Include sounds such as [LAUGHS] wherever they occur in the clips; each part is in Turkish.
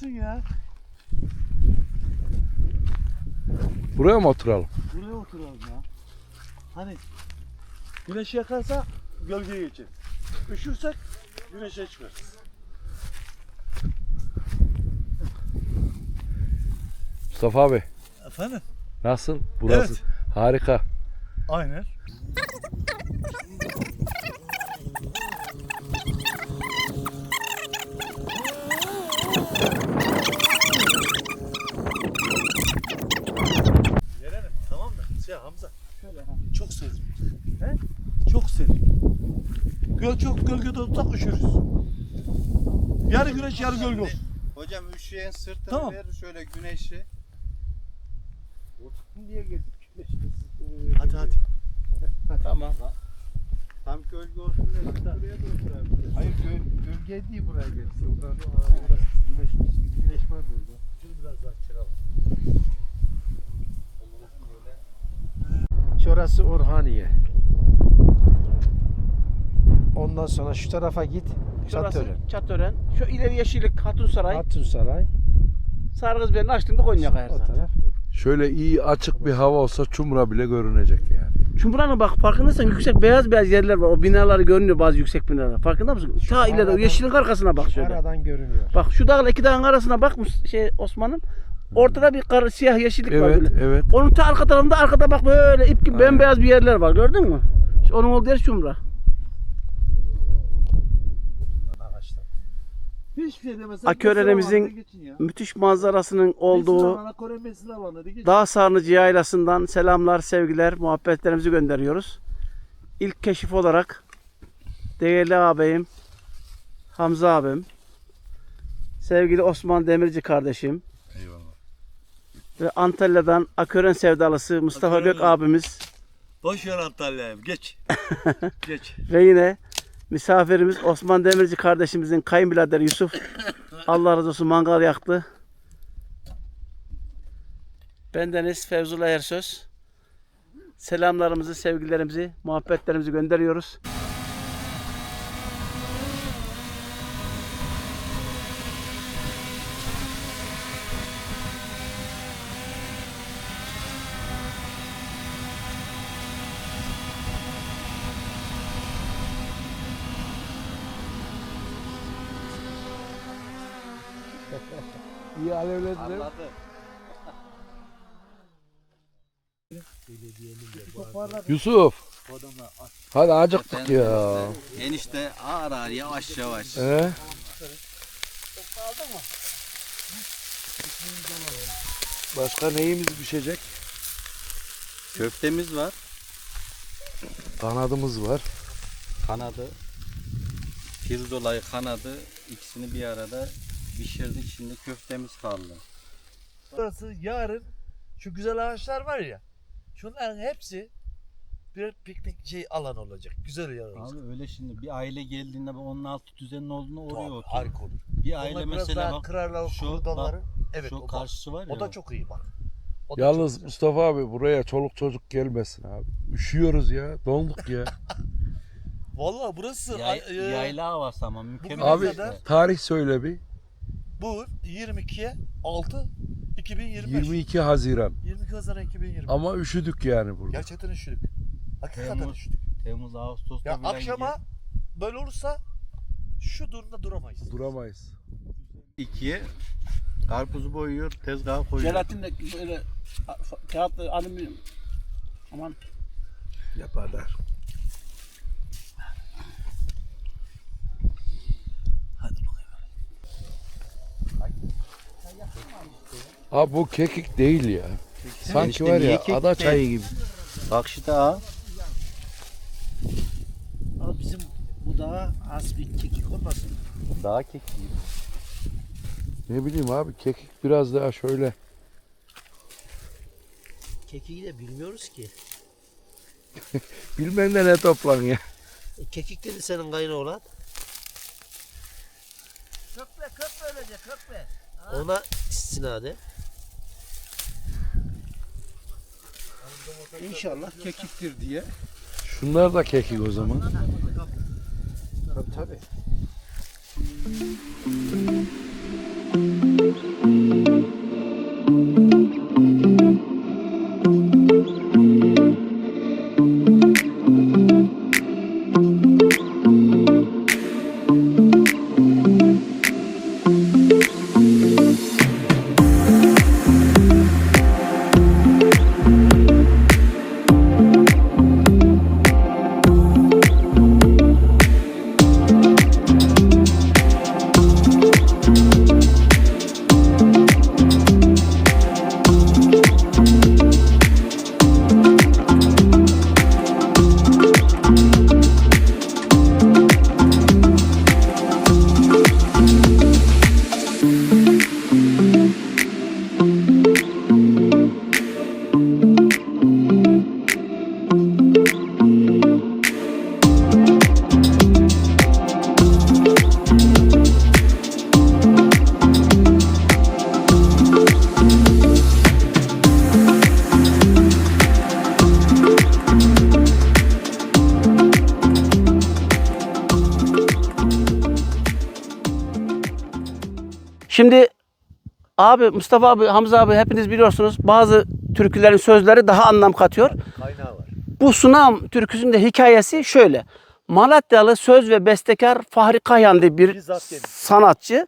Gelsin ya. Buraya mı oturalım? Buraya oturalım ya. Hani güneş yakarsa gölgeye geçer. Üşürsek güneşe çıkarız. Mustafa abi Efendim? nasıl? Burası Evet. harika. Aynen. Gelelim tamam da şey Hamza şöyle ha. Çok serin. He? Çok serin. Göl çok gölgede tutak üşürüz. Yarı güneş yarı gölge olsun. Hocam üşüyen sırtını Tamam. ver şöyle güneşi. Niye geldik? Hadi hadi. Tamam. Tam gölge olsun diye buraya da oturabiliriz. Hayır göl, gölge değil buraya gelsin. Buradan güneş, güneş var burada. Şunu biraz daha çıkalım. Şurası Orhaniye. Ondan sonra şu tarafa git. Şurası Çatören. Çatören. Şu ileri yeşillik Hatun Saray. Hatun Saray. Sarıgız Bey'in açtığında Konya kayar O zaten. taraf. Şöyle iyi açık bir hava olsa Çumra bile görünecek yani. Çumra'nın bak farkındaysan yüksek beyaz beyaz yerler var. O binaları görünüyor bazı yüksek binalar. Farkında mısın? Ta ileride o aradan- yeşilin arkasına bak şöyle. Aradan görünüyor. Bak şu dağla iki dağın arasına bak Mus- şey Osman'ın. Ortada bir kar, siyah yeşillik var Evet, böyle. evet. Onun ta arka tarafında arkada bak böyle ip gibi Aynen. bembeyaz bir yerler var. Gördün mü? İşte onun olduğu yer Çumra. Hiçbir şey demesen. Aköre'mizin. Müthiş manzarasının olduğu. Dağ Sarnıcı Yaylası'ndan selamlar, sevgiler, muhabbetlerimizi gönderiyoruz. İlk keşif olarak değerli ağabeyim, Hamza abim, sevgili Osman Demirci kardeşim. Ve Antalya'dan Akören sevdalısı Mustafa Akören Gök mi? abimiz Boş ver Antalya'yı. Geç. [LAUGHS] Geç. ve yine misafirimiz Osman Demirci kardeşimizin kayınbiraderi Yusuf. [LAUGHS] Allah razı olsun mangal yaktı. Bendeniz Fevzullah Ersöz. Selamlarımızı, sevgilerimizi, muhabbetlerimizi gönderiyoruz. İyi alevlediler. Yusuf. Hadi acıktık ya. Enişte ağır ağır yavaş yavaş. He? Başka neyimiz pişecek? Köftemiz var. Kanadımız var. Kanadı. Pirzolayı kanadı. ikisini bir arada pişirdik. Şimdi köftemiz kaldı. Burası yarın şu güzel ağaçlar var ya. Şunların hepsi bir piknik şey alan olacak. Güzel yer olacak. Abi öyle şimdi bir aile geldiğinde bu onun altı düzenin olduğunu oraya Tamam, oturur. harika olur. Bir aile Onlar biraz mesela daha bak kırarlar o şu kurdaları. bak, Evet şu o, karşısı var ya. o da çok iyi bak. O da Yalnız. Mustafa abi buraya çoluk çocuk gelmesin abi. Üşüyoruz ya. Donduk ya. [LAUGHS] Vallahi burası Yay- e, yayla havası ama mükemmel. biraz abi da- tarih söyle bir. Bu 22'ye 6 2025. 22 Haziran. 22 Haziran 2020. Ama üşüdük yani burada. Gerçekten üşüdük. Hakikaten Temmuz, üşüdük. Temmuz, Ağustos'ta Ya akşama böyle olursa şu durumda duramayız. Duramayız. ikiye karpuzu boyuyor, tezgaha koyuyor. Jelatinle böyle kağıtlı alüminyum. Aman Yaparlar. Abi bu kekik değil ya. Sanki İşte var ya ada çayı gibi. Bak işte ha. Ama bizim bu daha az bir kekik olmasın. Daha kekik. Ne bileyim abi kekik biraz daha şöyle. Kekiği de bilmiyoruz ki. [LAUGHS] Bilmem de ne toplan ya. E, Kekik dedi senin kayın oğlan. Kökle kökle öylece kökle. Ona istinade. İnşallah kekiktir diye. Şunlar da kekik o zaman. Tabii tabii. Şimdi abi Mustafa abi, Hamza abi hepiniz biliyorsunuz bazı türkülerin sözleri daha anlam katıyor. Kaynağı var. Bu Sunam türküsünün de hikayesi şöyle. Malatyalı söz ve bestekar Fahri Kayhan diye bir sanatçı.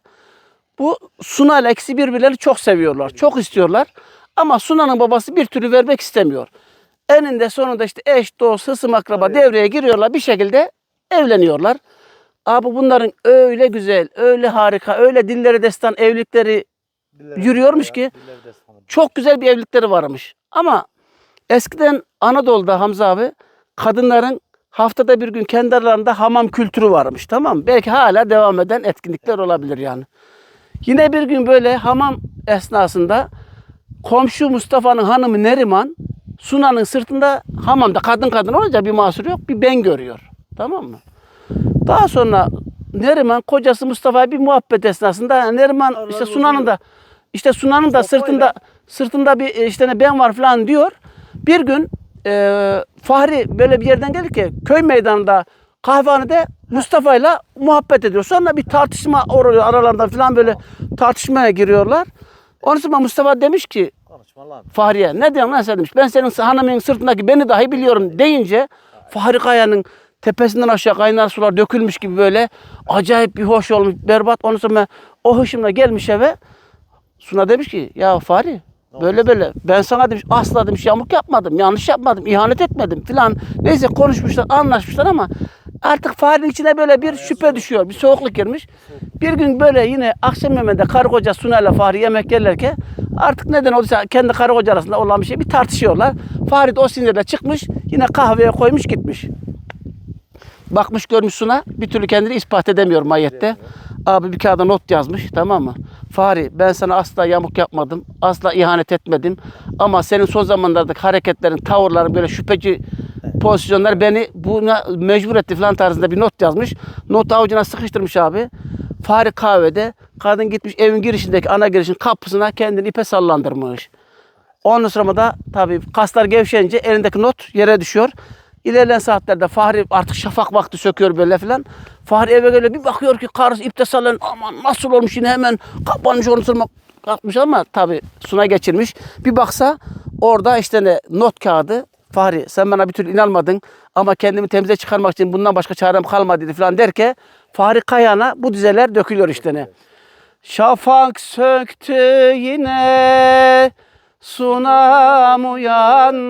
Bu Suna ile ikisi birbirlerini çok seviyorlar. Çok istiyorlar. Ama Suna'nın babası bir türlü vermek istemiyor. Eninde sonunda işte eş, dost, hısım, akraba devreye giriyorlar. Bir şekilde evleniyorlar. Abi bunların öyle güzel, öyle harika, öyle dilleri destan evlilikleri Yürüyormuş ki, çok güzel bir evlilikleri varmış. Ama eskiden Anadolu'da Hamza abi kadınların haftada bir gün kendi aralarında hamam kültürü varmış tamam mı? Belki hala devam eden etkinlikler olabilir yani. Yine bir gün böyle hamam esnasında komşu Mustafa'nın hanımı Neriman Suna'nın sırtında hamamda kadın kadın olunca bir mahsur yok bir ben görüyor. Tamam mı? Daha sonra Neriman kocası Mustafa'ya bir muhabbet esnasında Neriman işte Suna'nın da işte Suna'nın da sırtında sırtında bir e, işte ne ben var falan diyor. Bir gün e, Fahri böyle bir yerden gelir ki köy meydanında kahvehanede Mustafa ile muhabbet ediyor. Sonra bir tartışma oluyor aralarında falan böyle tartışmaya giriyorlar. Ondan sonra Mustafa demiş ki. Fahriye ne diyorsun lan sen demiş. Ben senin hanımın sırtındaki beni dahi biliyorum deyince Fahri Kaya'nın tepesinden aşağı kaynar sular dökülmüş gibi böyle acayip bir hoş olmuş berbat. Ondan sonra o hoşumla gelmiş eve. Suna demiş ki ya Fahri böyle böyle ben sana demiş asla demiş yamuk yapmadım yanlış yapmadım ihanet etmedim filan. Neyse konuşmuşlar anlaşmışlar ama artık Fahri'nin içine böyle bir şüphe düşüyor bir soğukluk girmiş. Bir gün böyle yine akşam yemeğinde karı koca Suna ile Fahri yemek yerlerken artık neden olduysa kendi karı koca arasında olan bir şey bir tartışıyorlar. Fahri de o sinirle çıkmış yine kahveye koymuş gitmiş. Bakmış görmüş Suna bir türlü kendini ispat edemiyor mayette. Abi bir kağıda not yazmış tamam mı? Fahri ben sana asla yamuk yapmadım. Asla ihanet etmedim. Ama senin son zamanlardaki hareketlerin, tavırların böyle şüpheci pozisyonlar beni buna mecbur etti falan tarzında bir not yazmış. Notu avucuna sıkıştırmış abi. Fahri kahvede kadın gitmiş evin girişindeki ana girişin kapısına kendini ipe sallandırmış. Ondan sonra da tabii kaslar gevşeyince elindeki not yere düşüyor. İlerleyen saatlerde Fahri artık şafak vakti söküyor böyle filan. Fahri eve geliyor bir bakıyor ki karısı ipte sallan aman nasıl olmuş yine hemen kapanmış onu sırma kalkmış ama tabii suna geçirmiş. Bir baksa orada işte ne not kağıdı Fahri sen bana bir türlü inanmadın ama kendimi temize çıkarmak için bundan başka çarem kalmadı dedi falan derken Fahri Kayağan'a bu dizeler dökülüyor işte ne. Şafak söktü yine sunam uyanmaz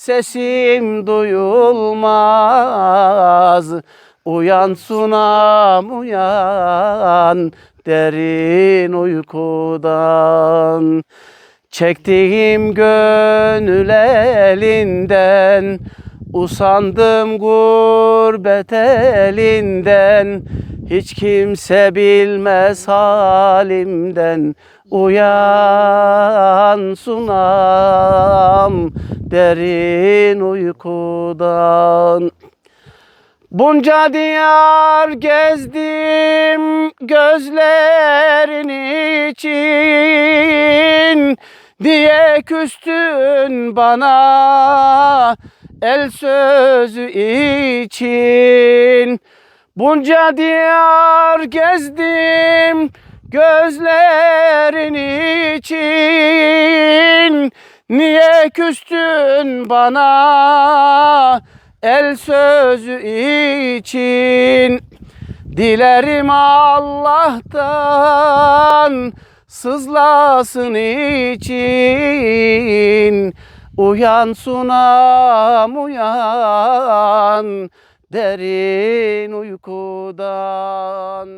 sesim duyulmaz. Uyan sunam uyan derin uykudan. Çektiğim gönül elinden Usandım gurbet elinden. Hiç kimse bilmez halimden Uyan sunam derin uykudan. Bunca diyar gezdim gözlerin için diye küstün bana el sözü için. Bunca diyar gezdim gözlerin için Niye küstün bana? El sözü için Dilerim Allah'tan sızlasın için. Uyan sunam uyan derin uykudan